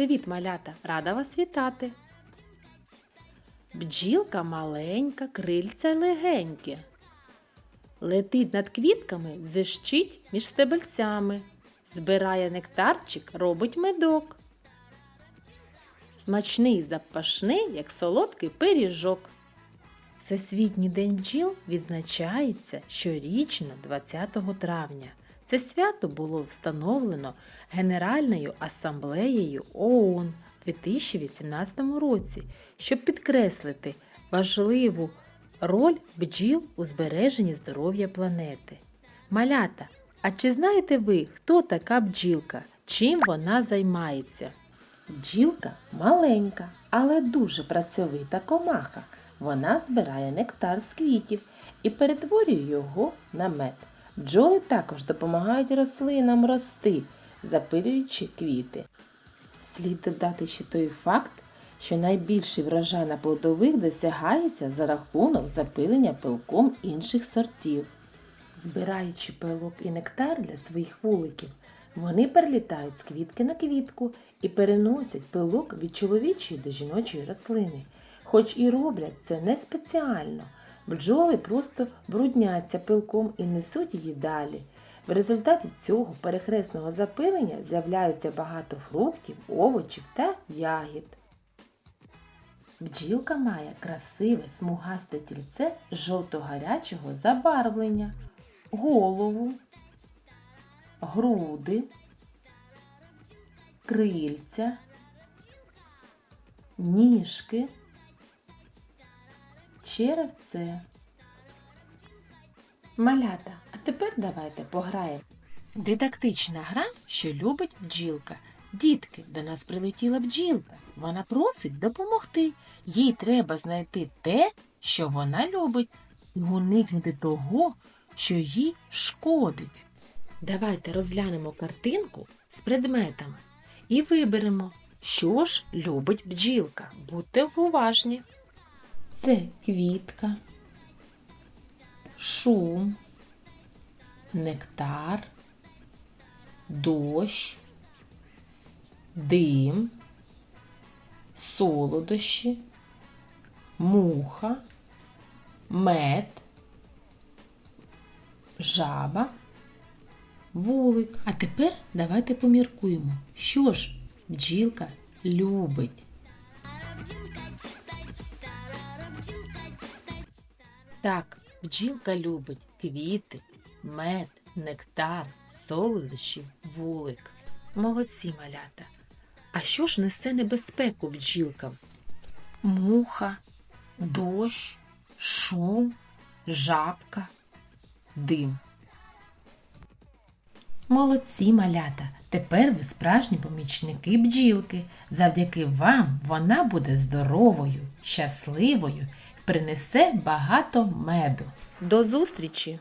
Привіт, малята! Рада вас вітати. Бджілка маленька, крильця легенькі. Летить над квітками, дзищить між стебельцями. Збирає нектарчик, робить медок. Смачний запашний, як солодкий пиріжок. Всесвітній день бджіл відзначається щорічно 20 травня. Це свято було встановлено Генеральною асамблеєю ООН у 2018 році, щоб підкреслити важливу роль бджіл у збереженні здоров'я планети. Малята, а чи знаєте ви, хто така бджілка? Чим вона займається? Бджілка маленька, але дуже працьовита комаха. Вона збирає нектар з квітів і перетворює його на мед. Бджоли також допомагають рослинам рости, запилюючи квіти. Слід додати ще той факт, що найбільший врожай на плодових досягається за рахунок запилення пилком інших сортів. Збираючи пилок і нектар для своїх вуликів, вони перелітають з квітки на квітку і переносять пилок від чоловічої до жіночої рослини. Хоч і роблять це не спеціально, бджоли просто брудняться пилком і несуть її далі. В результаті цього перехресного запилення з'являється багато фруктів, овочів та ягід. Бджілка має красиве смугасте тільце жовто-гарячого забарвлення, голову, груди, крильця, ніжки, черевце. Малята, а тепер давайте пограємо. Дидактична гра, що любить бджілка. Дітки, до нас прилетіла бджілка. Вона просить допомогти. Їй треба знайти те, що вона любить, і уникнути того, що їй шкодить. Давайте розглянемо картинку з предметами і виберемо, що ж любить бджілка. Будьте уважні. Це квітка, шум, нектар, дощ, дим, солодощі, муха, мед, жаба, вулик. А тепер давайте поміркуємо, що ж бджілка любить. Так, бджілка любить квіти, мед, нектар, солодощі, вулик. Молодці малята. А що ж несе небезпеку бджілкам? Муха, дощ, шум, жабка, дим. Молодці малята. Тепер ви справжні помічники бджілки. Завдяки вам вона буде здоровою, щасливою, принесе багато меду. До зустрічі!